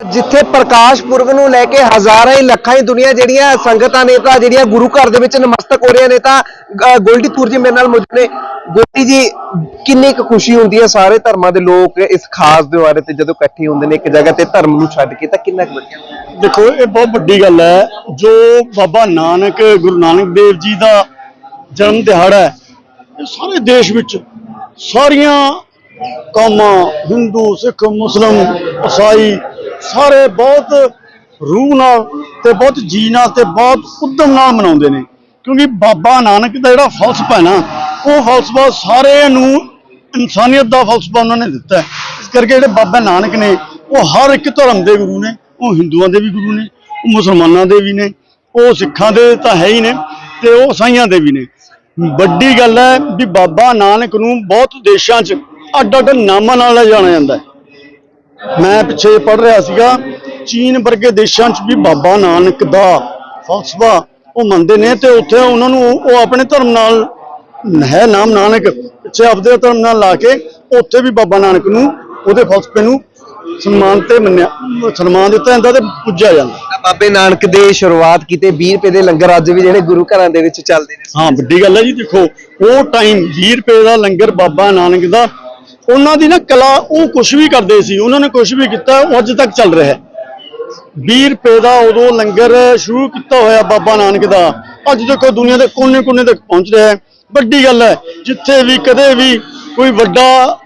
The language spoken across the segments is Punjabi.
ਜਿੱਥੇ ਪ੍ਰਕਾਸ਼ ਪੁਰਬ ਨੂੰ ਲੈ ਕੇ ਹਜ਼ਾਰਾਂ ਹੀ ਲੱਖਾਂ ਹੀ ਦੁਨੀਆ ਜਿਹੜੀਆਂ ਸੰਗਤਾਂ ਨੇ ਤਾਂ ਜਿਹੜੀਆਂ ਗੁਰੂ ਘਰ ਦੇ ਵਿੱਚ ਨਮਸਤਕ ਹੋ ਰਹੀਆਂ ਨੇ ਤਾਂ ਅ, ਗੋਲਡੀ ਤੂਰ ਜੀ ਮੇਰੇ ਨਾਲ ਮੌਜੂਦ ਨੇ। ਗੋਲਡੀ ਜੀ ਕਿੰਨੀ ਕੁ ਖੁਸ਼ੀ ਹੁੰਦੀ ਹੈ ਸਾਰੇ ਧਰਮਾਂ ਦੇ ਲੋਕ ਇਸ ਖਾਸ ਦਿਵਾਰੇ ਤੇ ਜਦੋਂ ਇਕੱਠੇ ਹੁੰਦੇ ਨੇ ਇੱਕ ਜਗ੍ਹਾ ਤੇ ਧਰਮ ਨੂੰ ਛੱਡ ਕੇ ਤਾਂ ਕਿੰਨਾ ਕੁ ਵਧੀਆ? ਦੇਖੋ ਇਹ ਬਹੁਤ ਵੱਡੀ ਗੱਲ ਹੈ ਜੋ ਬਾਬਾ ਨਾਨਕ ਗੁਰੂ ਨਾਨਕ ਦੇਵ ਜੀ ਦਾ ਜਨਮ ਦਿਹਾੜਾ ਹੈ ਇਹ ਸਾਰੇ ਦੇਸ਼ ਵਿੱਚ ਸਾਰੀਆਂ ਕੌਮਾਂ ਹਿੰਦੂ ਸਿੱਖ ਮੁਸਲਮ ਈਸਾਈ ਸਾਰੇ ਬਹੁਤ ਰੂਹ ਨਾਲ ਤੇ ਬਹੁਤ ਜੀ ਨਾਲ ਤੇ ਬਹੁਤ ਉਦਮ ਨਾਲ ਮਨਾਉਂਦੇ ਨੇ। ਕਿਉਂਕਿ ਬਾਬਾ ਨਾਨਕ ਦਾ ਜਿਹੜਾ ਫਲਸਫਾ ਹੈ ਨਾ, ਉਹ ਫਲਸਫਾ ਸਾਰਿਆਂ ਨੂੰ ਇਨਸਾਨੀਅਤ ਦਾ ਫਲਸਫਾ ਉਹਨਾਂ ਨੇ ਦਿੱਤਾ ਇਸ ਕਰਕੇ ਜਿਹੜੇ ਬਾਬਾ ਨਾਨਕ ਨੇ, ਉਹ ਹਰ ਇੱਕ ਧਰਮ ਦੇ ਗੁਰੂ ਨੇ, ਉਹ ਹਿੰਦੂਆਂ ਦੇ ਵੀ ਗੁਰੂ ਨੇ, ਉਹ ਮੁਸਲਮਾਨਾਂ ਦੇ ਵੀ ਨੇ, ਉਹ ਸਿੱਖਾਂ ਦੇ ਤਾਂ ਹੈ ਹੀ ਨੇ ਤੇ ਉਹ ਸਾਈਆਂ ਦੇ ਵੀ ਨੇ। ਵੱਡੀ ਗੱਲ ਹੈ ਵੀ ਬਾਬਾ ਨਾਨਕ ਨੂੰ ਬਹੁਤ ਦੇਸ਼ਾਂ 'ਚ ਅੱਡ ਅੱਡ ਨਾਮਾਂ ਨਾਲ ਜਾਣਿਆ ਜਾਂਦਾ ਹੈ। ਮੈਂ ਪਿੱਛੇ ਪੜ ਰਿਹਾ ਸੀਗਾ ਚੀਨ ਵਰਗੇ ਦੇਸ਼ਾਂ 'ਚ ਵੀ ਬਾਬਾ ਨਾਨਕ ਦਾ ਫਲਸਫਾ ਉਹ ਮੰਨਦੇ ਨੇ ਤੇ ਉੱਥੇ ਉਹਨਾਂ ਨੂੰ ਉਹ ਆਪਣੇ ਧਰਮ ਨਾਲ ਹੈ ਨਾਮ ਨਾਨਕ ਪਿੱਛੇ ਆਪਦੇ ਧਰਮ ਨਾਲ ਲਾ ਕੇ ਉੱਥੇ ਵੀ ਬਾਬਾ ਨਾਨਕ ਨੂੰ ਉਹਦੇ ਫਲਸਫੇ ਨੂੰ ਸਨਮਾਨ ਤੇ ਮੰਨਿਆ ਸਨਮਾਨ ਦਿੱਤਾ ਜਾਂਦਾ ਤੇ ਪੂਜਿਆ ਜਾਂਦਾ। ਬਾਬੇ ਨਾਨਕ ਦੇ ਸ਼ੁਰੂਆਤ ਕੀਤੇ 20 ਰੁਪਏ ਦੇ ਲੰਗਰ ਅੱਜ ਵੀ ਜਿਹੜੇ ਗੁਰੂ ਘਰਾਂ ਦੇ ਵਿੱਚ ਚੱਲਦੇ ਨੇ। ਹਾਂ ਵੱਡੀ ਗੱਲ ਹੈ ਜੀ ਦੇਖੋ ਉਹ ਟਾਈਮ 20 ਰੁਪਏ ਦਾ ਲੰਗਰ ਬਾਬਾ ਨਾਨਕ ਦਾ ਉਹਨਾਂ ਦੀ ਨਾ ਕਲਾ ਉਹ ਕੁਝ ਵੀ ਕਰਦੇ ਸੀ, ਉਹਨਾਂ ਨੇ ਕੁਝ ਵੀ ਕੀਤਾ, ਉਹ ਅੱਜ ਤੱਕ ਚੱਲ ਰਿਹਾ ਹੈ। 20 ਰੁਪਏ ਦਾ ਉਦੋਂ ਲੰਗਰ ਸ਼ੁਰੂ ਕੀਤਾ ਹੋਇਆ ਬਾਬਾ ਨਾਨਕ ਦਾ। ਅੱਜ ਦੇਖੋ ਦੁਨੀਆ ਦੇ ਕੋਨੇ-ਕੋਨੇ ਤੱਕ ਪਹੁੰਚ ਰਿਹਾ ਹੈ। ਵੱਡੀ ਗੱਲ ਹੈ, ਜਿੱਥੇ ਵੀ ਕਦੇ ਵੀ ਕੋਈ ਵੱਡਾ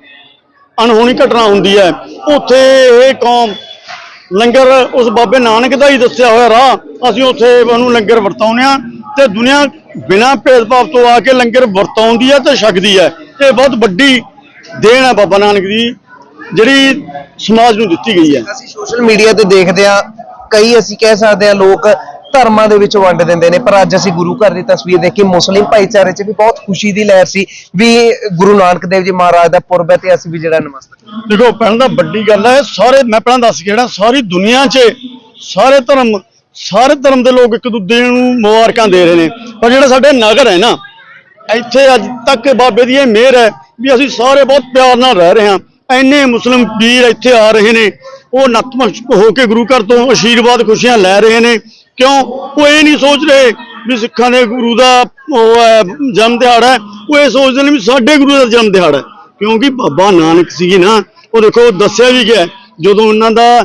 ਅਣਹੋਣੀ ਘਟਨਾ ਹੁੰਦੀ ਹੈ, ਉੱਥੇ ਇਹ ਕੌਮ ਲੰਗਰ ਉਸ ਬਾਬੇ ਨਾਨਕ ਦਾ ਹੀ ਦੱਸਿਆ ਹੋਇਆ ਰਾਹ। ਅਸੀਂ ਉੱਥੇ ਉਹਨੂੰ ਲੰਗਰ ਵਰਤਾਉਂਦੇ ਆ ਤੇ ਦੁਨੀਆ ਬਿਨਾਂ ਭੇਦਭਾਵ ਤੋਂ ਆ ਕੇ ਲੰਗਰ ਵਰਤਾਉਂਦੀ ਹੈ ਤੇ ਛਕਦੀ ਹੈ। ਇਹ ਬਹੁਤ ਵੱਡੀ ਦੇਣ ਹੈ ਬਾਬਾ ਨਾਨਕ ਦੀ ਜਿਹੜੀ ਸਮਾਜ ਨੂੰ ਦਿੱਤੀ ਗਈ ਹੈ। ਅਸੀਂ ਸੋਸ਼ਲ ਮੀਡੀਆ ਤੇ ਦੇਖਦੇ ਆ ਕਈ ਅਸੀਂ ਕਹਿ ਸਕਦੇ ਆ ਲੋਕ ਧਰਮਾਂ ਦੇ ਵਿੱਚ ਵੰਡ ਦਿੰਦੇ ਨੇ ਪਰ ਅੱਜ ਅਸੀਂ ਗੁਰੂ ਘਰ ਦੀ ਤਸਵੀਰ ਦੇਖੀ ਮੁਸਲਿਮ ਭਾਈਚਾਰੇ 'ਚ ਵੀ ਬਹੁਤ ਖੁਸ਼ੀ ਦੀ ਲਹਿਰ ਸੀ ਵੀ ਗੁਰੂ ਨਾਨਕ ਦੇਵ ਜੀ ਮਹਾਰਾਜ ਦਾ ਪੁਰਬ ਹੈ ਤੇ ਅਸੀਂ ਵੀ ਜਿਹੜਾ ਨਮਸਤਕ ਦੇਖੋ ਪਹਿਲਾਂ ਤਾਂ ਵੱਡੀ ਗੱਲ ਹੈ ਸਾਰੇ ਮੈਂ ਪਹਿਲਾਂ ਦੱਸ ਗਿਆ ਸਾਰੀ ਦੁਨੀਆ 'ਚ ਸਾਰੇ ਧਰਮ ਸਾਰੇ ਧਰਮ ਦੇ ਲੋਕ ਇੱਕ ਦੂਜੇ ਨੂੰ ਮੁਬਾਰਕਾਂ ਦੇ ਰਹੇ ਨੇ। ਪਰ ਜਿਹੜਾ ਸਾਡੇ ਨਗਰ ਹੈ ਨਾ ਇੱਥੇ ਅੱਜ ਤੱਕ ਬਾਬੇ ਦੀ ਇਹ ਮਿਹਰ ਹੈ ਵੀ ਅਸੀਂ ਸਾਰੇ ਬਹੁਤ ਪਿਆਰ ਨਾਲ ਰਹਿ ਰਹੇ ਹਾਂ। ਇੰਨੇ ਮੁਸਲਿਮ ਵੀਰ ਇੱਥੇ ਆ ਰਹੇ ਨੇ। ਉਹ ਨਤਮਸਤਕ ਹੋ ਕੇ ਗੁਰੂ ਘਰ ਤੋਂ ਆਸ਼ੀਰਵਾਦ ਖੁਸ਼ੀਆਂ ਲੈ ਰਹੇ ਨੇ। ਕਿਉਂ? ਉਹ ਇਹ ਨਹੀਂ ਸੋਚ ਰਹੇ ਵੀ ਸਿੱਖਾਂ ਦੇ ਗੁਰੂ ਦਾ ਉਹ ਹੈ, ਜਨਮ ਦਿਹਾੜਾ ਹੈ। ਉਹ ਇਹ ਸੋਚਦੇ ਨੇ ਵੀ ਸਾਡੇ ਗੁਰੂ ਦਾ ਜਨਮ ਦਿਹਾੜਾ ਹੈ। ਕਿਉਂਕਿ ਬਾਬਾ ਨਾਨਕ ਸੀ ਨਾ। ਉਹ ਦੇਖੋ ਦੱਸਿਆ ਵੀ ਗਿਆ ਜਦੋਂ ਉਹਨਾਂ ਦਾ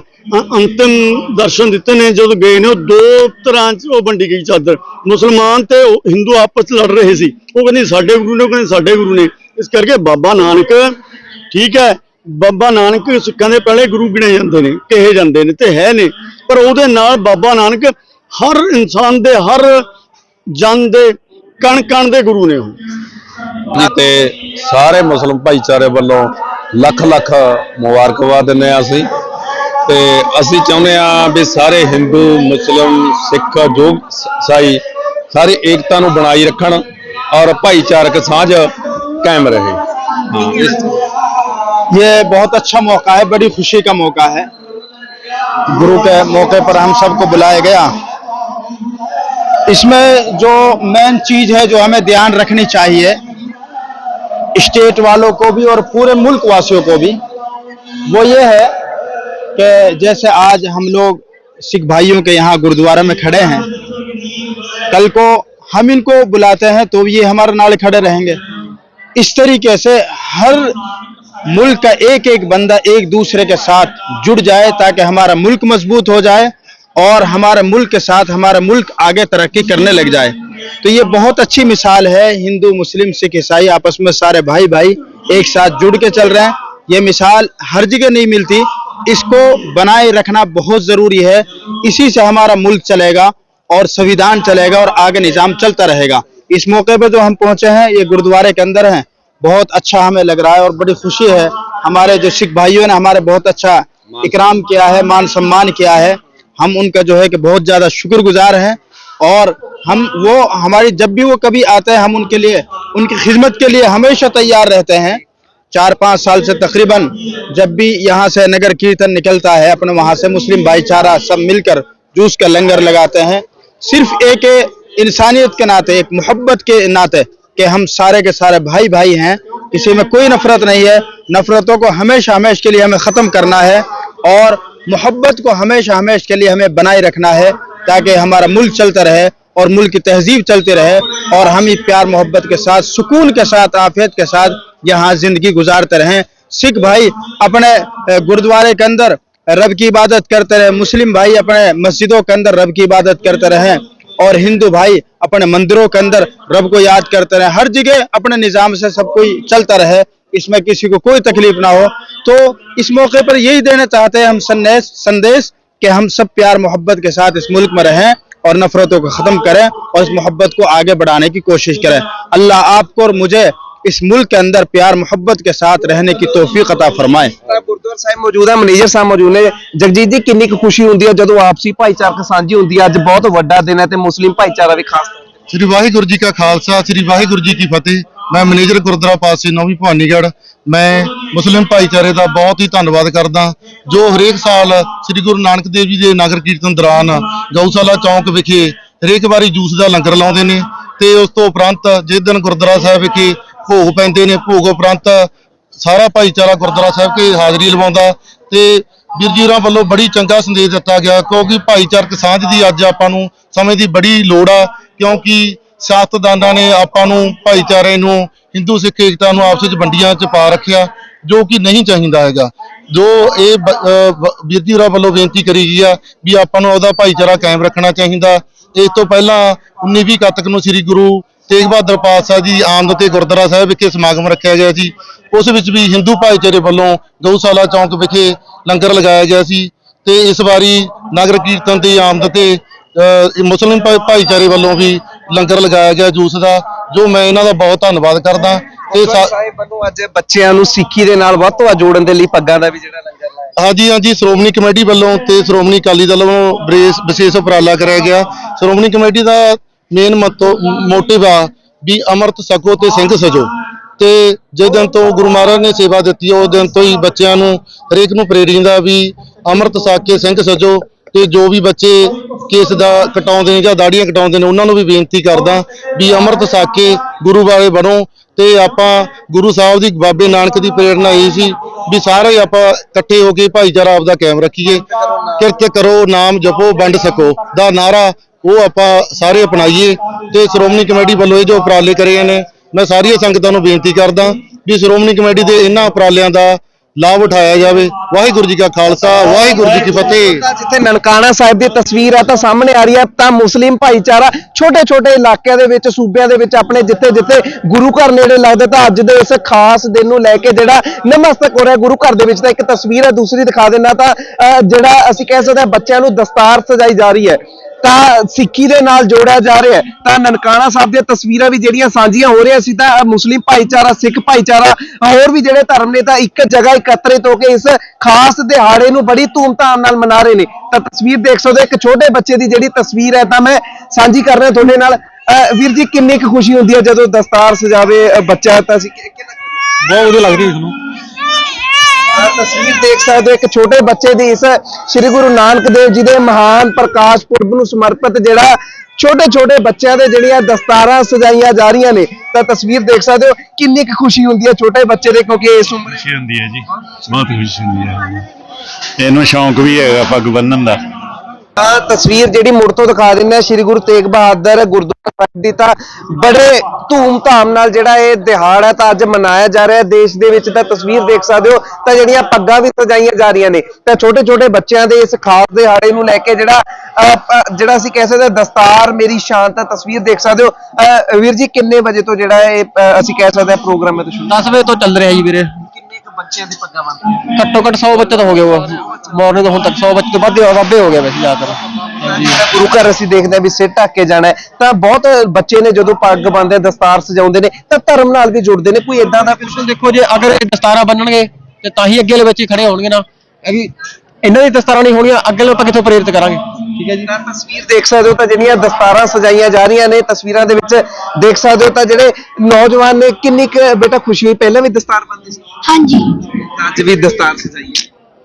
ਅੰਤਿਮ ਦਰਸ਼ਨ ਦਿੱਤੇ ਨੇ, ਜਦੋਂ ਗਏ ਨੇ, ਉਹ ਦੋ ਤਰ੍ਹਾਂ ਚ ਉਹ ਵੰਡੀ ਗਈ ਚਾਦਰ। ਮੁਸਲਮਾਨ ਤੇ ਹਿੰਦੂ ਆਪਸ ਚ ਲੜ ਰਹੇ ਸੀ। ਉਹ ਕਹਿੰਦੇ ਸਾਡੇ ਗੁਰੂ ਨੇ, ਉਹ ਕਹਿੰਦੇ ਸਾਡੇ ਗੁਰੂ ਨੇ। ਇਸ ਕਰਕੇ ਬਾਬਾ ਨਾਨਕ, ਠੀਕ ਹੈ, ਬਾਬਾ ਨਾਨਕ ਸਿੱਖਾਂ ਦੇ ਪਹਿਲੇ ਗੁਰੂ ਗਿਣੇ ਜਾਂਦੇ ਨੇ, ਕਹੇ ਜਾਂਦੇ ਨੇ ਤੇ ਹੈ ਨੇ ਪਰ ਉਹਦੇ ਨਾਲ ਬਾਬਾ ਨਾਨਕ ਹਰ ਇਨਸਾਨ ਦੇ, ਹਰ ਜਨ ਦੇ ਕਣ ਕਣ ਦੇ ਗੁਰੂ ਨੇ ਉਹ। ਤੇ ਸਾਰੇ ਮੁਸਲਮ ਭਾਈਚਾਰੇ ਵੱਲੋਂ ਲੱਖ ਲੱਖ ਮੁਬਾਰਕਬਾਦ ਦਿੰਦੇ ਆ ਅਸੀਂ ਤੇ ਅਸੀਂ ਚਾਹੁੰਦੇ ਆ ਵੀ ਸਾਰੇ ਹਿੰਦੂ ਮੁਸਲਮ ਸਿੱਖ ਜੋ ਸਾਈ ਸਾਰੀ ਏਕਤਾ ਨੂੰ ਬਣਾਈ ਰੱਖਣ ਔਰ ਭਾਈਚਾਰਕ ਸਾਂਝ ਕਾਇਮ ਰਹੇ ਹਾਂ ਇਸ ये बहुत अच्छा मौका है बड़ी खुशी का मौका है गुरु के मौके पर हम सबको बुलाया गया इसमें जो मेन चीज है जो हमें ध्यान रखनी चाहिए स्टेट वालों को भी और पूरे मुल्क वासियों को भी। वो ये है कि जैसे आज हम लोग सिख भाइयों के यहाँ गुरुद्वारा में खड़े हैं, कल को हम इनको बुलाते हैं तो ये हमारे नाल खड़े रहेंगे। इस तरीके से हर मुल्क का एक एक बंदा एक दूसरे के साथ जुड़ जाए ताकि हमारा मुल्क मज़बूत हो जाए और हमारे मुल्क के साथ हमारा मुल्क आगे तरक्की करने लग जाए। तो ये बहुत अच्छी मिसाल है हिंदू मुस्लिम सिख ईसाई आपस में सारे भाई भाई एक साथ जुड़ के चल रहे हैं। ये मिसाल हर जगह नहीं मिलती। इसको बनाए रखना बहुत ज़रूरी है। इसी से हमारा मुल्क चलेगा और संविधान चलेगा और आगे निज़ाम चलता रहेगा। इस मौके पर जो हम पहुँचे हैं ये गुरुद्वारे के अंदर हैं। बहुत अच्छा हमें लग रहा है और बड़ी खुशी है। हमारे जो सिख भाइयों ने हमारे बहुत अच्छा इकराम किया है मान सम्मान किया है। हम उनका जो है कि बहुत ज़्यादा शुक्रगुजार हैं। और हम वो, हमारी जब भी वो कभी आते हैं, हम उनके लिए, उनकी खिदमत के लिए हमेशा तैयार रहते हैं। चार पाँच साल से तकरीबन जब भी यहाँ से नगर कीर्तन निकलता है, अपने वहाँ से मुस्लिम भाईचारा सब मिलकर जूस का लंगर लगाते हैं। सिर्फ़ एक इंसानियत के नाते, एक मोहब्बत के नाते कि हम सारे के सारे भाई भाई हैं, किसी में कोई नफरत नहीं है। नफरतों को हमेशा हमेशा के लिए हमें ख़त्म करना है और मोहब्बत को हमेशा हमेशा के लिए हमें बनाए रखना है। ताकि हमारा मुल्क चलता रहे और मुल्क की तहजीब चलती रहे और हम ही प्यार मोहब्बत के साथ, सुकून के साथ, आफियत के साथ यहाँ ज़िंदगी गुजारते रहें। सिख भाई अपने गुरुद्वारे के अंदर रब की इबादत करते रहे। मुस्लिम भाई अपने मस्जिदों के अंदर रब की इबादत करते रहें। और हिंदू भाई अपने मंदिरों के अंदर रब को याद करते रहे। हर जगह अपने निज़ाम से सब कोई चलता रहे। इसमें किसी को कोई तकलीफ़ ना हो। तो इस मौके पर यही देना चाहते हैं हम संदेश संदेश कि हम सब प्यार मोहब्बत के साथ इस मुल्क में रहें और नफरतों को ख़त्म करें और इस मोहब्बत को आगे बढ़ाने की कोशिश करें अल्लाह आपको और मुझे इस मुल्क के अंदर प्यार मोहब्बत के साथ रहने की तौफीक अता फरमाए ਤਾਂ ਗੁਰਦੁਆਰਾ ਸਾਹਿਬ ਮੌਜੂਦ ਹੈ ਮੈਨੇਜਰ ਸਾਹਿਬ ਮੌਜੂਦ ਨੇ ਜਗਜੀਤ ਜੀ ਕਿੰਨੀ ਕੁ ਖੁਸ਼ੀ ਹੁੰਦੀ ਹੈ ਜਦੋਂ ਆਪਸੀ ਭਾਈਚਾਰਕ ਸਾਂਝੀ ਹੁੰਦੀ ਹੈ ਅੱਜ ਬਹੁਤ ਵੱਡਾ ਦਿਨ ਹੈ ਤੇ ਮੁਸਲਿਮ ਭਾਈਚਾਰਾ ਵੀ ਖਾਸ ਤੌਰ ਤੇ ਸ੍ਰੀ ਵਾਹਿਗੁਰੂ ਜੀ ਕਾ ਖਾਲਸਾ ਸ੍ਰੀ ਵਾਹਿਗੁਰੂ ਜੀ ਕੀ ਫਤਿਹ ਮੈਂ ਮੈਨੇਜਰ ਗੁਰਦੁਆਰਾ ਪਾਸੇ ਨੌਵੀਂ ਭਵਾਨੀਗੜ੍ਹ। ਮੈਂ ਮੁਸਲਿਮ ਭਾਈਚਾਰੇ ਦਾ ਬਹੁਤ ਹੀ ਧੰਨਵਾਦ ਕਰਦਾ। ਜੋ ਹਰੇਕ ਸਾਲ ਸ੍ਰੀ ਗੁਰੂ ਨਾਨਕ ਦੇਵ ਜੀ ਦੇ ਨਗਰ ਕੀਰਤਨ ਦੌਰਾਨ ਗਊਸ਼ਾਲਾ ਚੌਂਕ ਵਿਖੇ ਹਰੇਕ ਵਾਰੀ ਜੂਸ ਦਾ ਲੰਗਰ ਲਾਉਂਦੇ ਨੇ ਤੇ ਉਸ ਤੋਂ ਉਪਰੰਤ ਜਿਸ ਦਿਨ ਗੁਰਦੁਆਰਾ ਸਾਹਿਬ ਵਿਖੇ ਭੋਗ ਪੈਂਦੇ ਨੇ, ਭੋਗ ਉਪਰੰਤ ਸਾਰਾ ਭਾਈਚਾਰਾ ਗੁਰਦੁਆਰਾ ਸਾਹਿਬ ਕੇ ਹਾਜ਼ਰੀ ਲਵਾਉਂਦਾ ਤੇ ਵੀਰ ਜੀਰਾਂ ਵੱਲੋਂ ਬੜੀ ਚੰਗਾ ਸੰਦੇਸ਼ ਦਿੱਤਾ ਗਿਆ ਕਿਉਂਕਿ ਭਾਈਚਾਰਕ ਸਾਂਝ ਦੀ ਅੱਜ ਆਪਾਂ ਨੂੰ ਸਮੇਂ ਦੀ ਬੜੀ ਲੋੜ ਆ ਕਿਉਂਕਿ ਸਿਆਸਤਦਾਨਾਂ ਨੇ ਆਪਾਂ ਨੂੰ, ਭਾਈਚਾਰੇ ਨੂੰ, ਹਿੰਦੂ ਸਿੱਖ ਏਕਤਾ ਨੂੰ ਆਪਸ ਵਿੱਚ ਵੰਡੀਆਂ 'ਚ ਪਾ ਰੱਖਿਆ, ਜੋ ਕਿ ਨਹੀਂ ਚਾਹੀਦਾ ਹੈਗਾ। ਜੋ ਇਹ ਬ- ਅਹ ਵੱਲੋਂ ਬੇਨਤੀ ਕਰੀ ਗਈ ਆ ਵੀ ਆਪਾਂ ਨੂੰ ਉਹਦਾ ਭਾਈਚਾਰਾ ਕਾਇਮ ਰੱਖਣਾ ਚਾਹੀਦਾ। ਇਸ ਤੋਂ ਪਹਿਲਾਂ 19ਵੀਂ ਕੱਤਕ ਨੂੰ ਸ੍ਰੀ ਗੁਰੂ ਤੇਗ ਬਹਾਦਰ ਪਾਤਸ਼ਾਹ ਜੀ ਆਮਦ ਤੇ ਗੁਰਦੁਆਰਾ ਸਾਹਿਬ ਵਿਖੇ ਸਮਾਗਮ ਰੱਖਿਆ ਗਿਆ ਸੀ। ਉਸ ਵਿੱਚ ਵੀ ਹਿੰਦੂ ਭਾਈਚਾਰੇ ਵੱਲੋਂ ਗਊਸ਼ਾਲਾ ਚੌਂਕ ਵਿਖੇ ਲੰਗਰ ਲਗਾਇਆ ਗਿਆ ਸੀ ਤੇ ਇਸ ਵਾਰੀ ਨਗਰ ਕੀਰਤਨ ਦੀ ਆਮਦ ਤੇ ਮੁਸਲਿਮ ਭਾਈ- ਭਾਈਚਾਰੇ ਵੱਲੋਂ ਵੀ ਲੰਗਰ ਲਗਾਇਆ ਗਿਆ ਜੂਸ ਦਾ ਜੋ ਮੈਂ ਇਹਨਾਂ ਦਾ ਬਹੁਤ ਧੰਨਵਾਦ ਕਰਦਾ ਤੇ ਸਾ- ਸਾਹਿਬ ਵੱਲੋਂ ਅੱਜ ਬੱਚਿਆਂ ਨੂੰ ਸਿੱਖੀ ਦੇ ਨਾਲ ਵੱਧ ਤੋਂ ਵੱਧ ਜੋੜਨ ਦੇ ਲਈ ਪੱਗਾਂ ਦਾ ਵੀ ਜਿਹੜਾ ਲੰਗਰ ਲਾਇਆ। ਹਾਂਜੀ ਹਾਂਜੀ ਸ਼੍ਰੋਮਣੀ ਕਮੇਟੀ ਵੱਲੋਂ ਤੇ ਸ਼੍ਰੋਮਣੀ ਅਕਾਲੀ ਦਲ ਵੱਲੋਂ ਬਰੇਸ ਵਿਸ਼ੇਸ਼ ਉਪਰਾਲਾ ਕਰਿਆ ਗਿਆ। ਸ਼੍ਰੋਮਣੀ ਕਮੇਟੀ ਦਾ ਮੇਨ ਮੋਟਿਵ ਆ ਵੀ ਅੰਮ੍ਰਿਤ ਛਕੋ ਤੇ ਸਿੰਘ ਸਜੋ। ਤੇ ਜਿਸ ਦਿਨ ਤੋਂ ਗੁਰੂ ਮਹਾਰਾਜ ਨੇ ਸੇਵਾ ਦਿੱਤੀ ਉਸ ਦਿਨ ਤੋਂ ਹੀ ਬੱਚਿਆਂ ਨੂੰ ਹਰੇਕ ਨੂੰ ਪ੍ਰੇਰਿੰਦਾ ਵੀ ਅੰਮ੍ਰਿਤ ਛਕ ਕੇ ਸਿੰਘ ਸਜੋ। ਤੇ ਜੋ ਵੀ ਬੱਚੇ ਕੇਸ ਦਾ ਕਟਾਉਂਦੇ ਨੇ ਜਾਂ ਦਾੜੀਆਂ ਕਟਾਉਂਦੇ ਨੇ, ਉਹਨਾਂ ਨੂੰ ਵੀ ਬੇਨਤੀ ਕਰਦਾ ਵੀ ਅੰਮ੍ਰਿਤ ਛਕ ਕੇ ਗੁਰੂ ਵਾਲੇ ਬਣੋ ਤੇ ਆਪਾਂ ਗੁਰੂ ਸਾਹਿਬ ਦੀ ਬਾਬੇ ਨਾਨਕ ਦੀ ਪ੍ਰੇਰਣਾ ਇਹ ਸੀ ਵੀ ਸਾਰੇ ਆਪਾਂ ਇਕੱਠੇ ਹੋ ਕੇ ਭਾਈਚਾਰਾ ਆਪਦਾ ਕਾਇਮ ਰੱਖੀਏ। ਕਿਰਤ ਕਰੋ, ਨਾਮ ਜਪੋ, ਵੰਡ ਸਕੋ, ਦਾ ਨਾਰਾ ਉਹ ਆਪਾਂ ਸਾਰੇ ਅਪਣਾਈਏ ਤੇ ਸ਼੍ਰੋਮਣੀ ਕਮੇਟੀ ਵੱਲੋਂ ਇਹ ਜੋ ਉਪਰਾਲੇ ਕਰੇ ਨੇ, ਮੈਂ ਸਾਰੀਆਂ ਸੰਗਤਾਂ ਨੂੰ ਬੇਨਤੀ ਕਰਦਾ ਵੀ ਸ਼੍ਰੋਮਣੀ ਕਮੇਟੀ ਦੇ ਇਹਨਾਂ ਉਪਰਾਲਿਆਂ ਦਾ ਲਾਭ ਉਠਾਇਆ ਜਾਵੇ। ਵਾਹਿਗੁਰੂ ਜੀ ਕਾ ਖਾਲਸਾ ਵਾਹਿਗੁਰੂ ਜੀ ਕੀ ਫਤਿਹ। ਜਿੱਥੇ ਨਨਕਾਣਾ ਸਾਹਿਬ ਦੀ ਤਸਵੀਰ ਆ ਤਾਂ ਸਾਹਮਣੇ ਆ ਰਹੀ ਹੈ ਤਾਂ ਮੁਸਲਿਮ ਭਾਈਚਾਰਾ ਛੋਟੇ ਛੋਟੇ ਇਲਾਕਿਆਂ ਦੇ ਵਿੱਚ ਸੂਬਿਆਂ ਦੇ ਵਿੱਚ ਆਪਣੇ ਜਿੱਥੇ ਜਿੱਥੇ ਗੁਰੂ ਘਰ ਨੇੜੇ ਲੱਗਦੇ ਤਾਂ ਅੱਜ ਦੇ ਇਸ ਖਾਸ ਦਿਨ ਨੂੰ ਲੈ ਕੇ ਜਿਹੜਾ ਨਮਸਤਕ ਹੋ ਰਿਹਾ ਗੁਰੂ ਘਰ ਦੇ ਵਿੱਚ ਤਾਂ ਇੱਕ ਤਸਵੀਰ ਹੈ ਦੂਸਰੀ ਦਿਖਾ ਦਿੰਦਾ ਤਾਂ ਅਹ, ਜਿਹੜਾ ਅਸੀਂ ਕਹਿ ਸਕਦੇ ਹਾਂ ਬੱਚਿਆਂ ਨੂੰ ਦਸਤਾਰ ਸਜਾਈ ਜਾ ਰਹੀ ਹੈ। ਤਾਂ ਸਿੱਖੀ ਦੇ ਨਾਲ ਜੋੜਿਆ ਜਾ ਰਿਹਾ ਹੈ। ਤਾਂ ਨਨਕਾਣਾ ਸਾਹਿਬ ਦੀਆਂ ਤਸਵੀਰਾਂ ਵੀ ਜਿਹੜੀਆਂ ਸਾਂਝੀਆਂ ਹੋ ਰਹੀਆਂ ਸੀ, ਤਾਂ ਮੁਸਲਿਮ ਭਾਈਚਾਰਾ, ਸਿੱਖ ਭਾਈਚਾਰਾ, ਹੋਰ ਵੀ ਜਿਹੜੇ ਧਰਮ ਨੇ, ਤਾਂ ਇੱਕ ਜਗ੍ਹਾ ਇਕੱਤਰਿਤ ਹੋ ਕੇ ਇਸ ਖਾਸ ਦਿਹਾੜੇ ਨੂੰ ਬੜੀ ਧੂਮਧਾਮ ਨਾਲ ਮਨਾ ਰਹੇ ਨੇ। ਤਾਂ ਤਸਵੀਰ ਦੇਖ ਸਕਦੇ ਹੋ, ਇੱਕ ਛੋਟੇ ਬੱਚੇ ਦੀ ਜਿਹੜੀ ਤਸਵੀਰ ਹੈ, ਤਾਂ ਮੈਂ ਸਾਂਝੀ ਕਰ ਰਿਹਾ ਤੁਹਾਡੇ ਨਾਲ। ਅਹ ਵੀਰ ਜੀ, ਕਿੰਨੀ ਕੁ ਖੁਸ਼ੀ ਹੁੰਦੀ ਹੈ ਜਦੋਂ ਦਸਤਾਰ ਸਜਾਵੇ ਬੱਚਾ, ਤਾਂ ਅਸੀਂ ਬਹੁਤ ਵਧੀਆ ਲੱਗਦੀ ਇਸ ਨੂੰ ਤਸਵੀਰ ਦੇਖ ਸਕਦੇ ਹੋ, ਇੱਕ ਛੋਟੇ ਬੱਚੇ ਦੀ ਇਸ ਸ੍ਰੀ ਗੁਰੂ ਨਾਨਕ ਦੇਵ ਜੀ ਦੇ ਮਹਾਨ ਪ੍ਰਕਾਸ਼ ਪੁਰਬ ਨੂੰ ਸਮਰਪਿਤ ਜਿਹੜਾ ਛੋਟੇ ਛੋਟੇ ਬੱਚਿਆਂ ਦੇ ਜਿਹੜੀਆਂ ਦਸਤਾਰਾਂ ਸਜਾਈਆਂ ਜਾ ਰਹੀਆਂ ਨੇ, ਤਾਂ ਤਸਵੀਰ ਦੇਖ ਸਕਦੇ ਹੋ, ਕਿੰਨੀ ਕੁ ਖੁਸ਼ੀ ਹੁੰਦੀ ਹੈ ਛੋਟੇ ਬੱਚੇ ਦੇ, ਕਿਉਂਕਿ ਇਸ ਉਮਰੇ ਖੁਸ਼ੀ ਹੁੰਦੀ ਹੈ ਜੀ, ਬਹੁਤ ਖੁਸ਼ੀ ਹੁੰਦੀ ਹੈ। ਇਹਨੂੰ ਸ਼ੌਂਕ ਵੀ ਹੈਗਾ ਪੱਗ ਬੰਨਣ ਦਾ। ਤਾਂ ਤਸਵੀਰ ਜਿਹੜੀ ਮੁੜ ਤੋਂ ਦਿਖਾ ਦਿੰਦੇ ਆ ਸ੍ਰੀ ਗੁਰੂ ਤੇਗ ਬਹਾਦਰ ਗੁਰਦੁਆਰਾ ਸਾਹਿਬ ਦੀ ਤਾਂ ਬੜੇ ਧੂਮ-ਧਾਮ ਨਾਲ ਜਿਹੜਾ ਇਹ ਦਿਹਾੜ ਹੈ ਤਾਂ ਅੱਜ ਮਨਾਇਆ ਜਾ ਰਿਹਾ ਹੈ। ਦੇਸ਼ ਦੇ ਵਿੱਚ ਤਾਂ ਤਸਵੀਰ ਦੇਖ ਸਕਦੇ ਹੋ ਤਾਂ ਜਿਹੜੀਆਂ ਪੱਗਾਂ ਵੀ ਸਜਾਈਆਂ ਜਾ ਰਹੀਆਂ ਨੇ ਤਾਂ ਛੋਟੇ-ਛੋਟੇ ਬੱਚਿਆਂ ਦੇ ਇਸ ਖਾਸ ਦਿਹਾੜੇ ਨੂੰ ਲੈ ਕੇ ਜਿਹੜਾ ਜਿਹੜਾ ਅਸੀਂ ਕਹਿ ਸਕਦੇ ਹਾਂ ਦਸਤਾਰ ਮੇਰੀ ਸ਼ਾਨ ਤਾਂ ਤਸਵੀਰ ਦੇਖ ਸਕਦੇ ਹੋ। ਅਹ, ਵੀਰ ਜੀ ਕਿੰਨੇ ਵਜੇ ਤੋਂ ਜਿਹੜਾ ਇਹ ਅਸੀਂ ਕਹਿ ਸਕਦੇ ਹਾਂ ਪ੍ਰੋਗਰਾਮ ਹੈ ਤਾਂ ਸ਼ੁਰੂ 10 ਵਜੇ ਤੋਂ ਚੱਲ ਰਿਹਾ ਜੀ ਵੀਰੇ। ਕਿੰਨੇ ਕੁ ਬੱਚਿਆਂ ਦੀ ਪੱਗਾਂ ਬੰਨ੍ਹਦੇ ਘੱਟੋ ਘੱਟ 100 ਬੱਚੇ ਤਾਂ ਹੋ ਗਏ ਉਹ ਮਾਰਨਿੰਗ ਤੋਂ ਹੁਣ ਤੱਕ 100 ਬੱਚੇ ਤੋਂ ਵੱਧ ਵਾਧੇ ਹੋ ਗਏ ਵੈਸੇ ਜ਼ਿਆਦਾਤਰ। ਗੁਰੂ ਘਰ ਅਸੀਂ ਦੇਖਦੇ ਹਾਂ ਵੀ ਸਿਰ ਢੱਕ ਕੇ ਜਾਣਾ ਹੈ। ਤਾਂ ਬਹੁਤ ਬੱਚੇ ਨੇ ਜਦੋਂ ਪੱਗ ਬੰਨਦੇ ਆ, ਦਸਤਾਰ ਸਜਾਉਂਦੇ ਨੇ ਤਾਂ ਧਰਮ ਨਾਲ ਵੀ ਜੁੜਦੇ ਨੇ। ਕੋਈ ਇਦਾਂ ਦਾ ਕੁਝ ਬਿਲਕੁਲ। ਦੇਖੋ ਜੇ ਅਗਰ ਇਹ ਦਸਤਾਰਾਂ ਬੰਨਣਗੇ ਤੇ ਤਾਂ ਹੀ ਅੱਗੇ ਵਾਲੇ ਬੱਚੇ ਖੜੇ ਹੋਣਗੇ ਨਾ। ਇਹ ਵੀ ਇਹਨਾਂ ਦੀ ਦਸਤਾਰਾਂ ਨਹੀਂ ਹੋਣੀਆਂ ਅੱਗੇ ਵਾਲੇ ਆਪਾਂ ਕਿੱਥੋਂ ਪ੍ਰੇਰਿਤ ਕਰਾਂਗੇ? ਠੀਕ ਹੈ ਜੀ। ਤਾਂ ਤਸਵੀਰ ਦੇਖ ਸਕਦੇ ਹੋ ਤਾਂ ਜਿਹੜੀਆਂ ਦਸਤਾਰਾਂ ਸਜਾਈਆਂ ਜਾ ਰਹੀਆਂ ਨੇ ਤਸਵੀਰਾਂ ਦੇ ਵਿੱਚ ਦੇਖ ਸਕਦੇ ਹੋ ਤਾਂ ਜਿਹੜੇ ਨੌਜਵਾਨ ਨੇ ਕਿੰਨੀ ਕੁ ਬੇਟਾ ਖੁਸ਼ੀ ਹੋਈ ਪਹਿਲਾਂ ਵੀ ਦਸਤਾਰ ਬੰਨਦੇ ਸੀ? ਹਾਂਜੀ। ਅੱਜ ਵੀ ਦਸਤਾਰ ਸਜਾਈ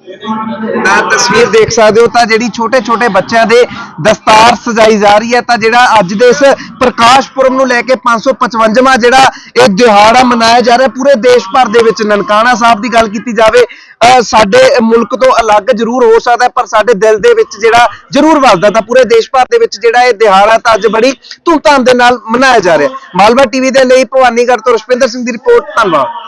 ਹੈ ਤਸਵੀਰ ਦੇਖ ਸਕਦੇ ਹੋ ਤਾਂ ਜਿਹੜੀ ਛੋਟੇ ਛੋਟੇ ਬੱਚਿਆਂ ਦੇ ਦਸਤਾਰ ਸਜਾਈ ਜਾ ਰਹੀ ਹੈ ਤਾਂ ਜਿਹੜਾ ਅੱਜ ਦੇ ਇਸ ਪ੍ਰਕਾਸ਼ ਪੁਰਬ ਨੂੰ ਲੈ ਕੇ 555ਵਾਂ ਜਿਹੜਾ ਇਹ ਦਿਹਾੜਾ ਮਨਾਇਆ ਜਾ ਰਿਹਾ, ਪੂਰੇ ਦੇਸ਼ ਭਰ ਦੇ ਵਿੱਚ ਨਨਕਾਣਾ ਸਾਹਿਬ ਦੀ ਗੱਲ ਕੀਤੀ ਜਾਵੇ ਅਹ ਸਾਡੇ ਮੁਲਕ ਤੋਂ ਅਲੱਗ ਜ਼ਰੂਰ ਹੋ ਸਕਦਾ ਪਰ ਸਾਡੇ ਦਿਲ ਦੇ ਵਿੱਚ ਜਿਹੜਾ ਜ਼ਰੂਰ ਵੱਸਦਾ ਤਾਂ ਪੂਰੇ ਦੇਸ਼ ਭਰ ਦੇ ਵਿੱਚ ਜਿਹੜਾ ਇਹ ਦਿਹਾੜਾ ਤਾਂ ਅੱਜ ਬੜੀ ਧੂਮਧਾਮ ਦੇ ਨਾਲ ਮਨਾਇਆ ਜਾ ਰਿਹਾ ਮਾਲਵਾ ਟੀਵੀ ਦੇ ਲਈ ਭਵਾਨੀਗੜ੍ਹ ਤੋਂ ਰੁਸ਼ਪਿੰਦਰ ਸਿੰਘ ਦੀ ਰਿਪੋਰਟ ਧੰਨਵਾਦ।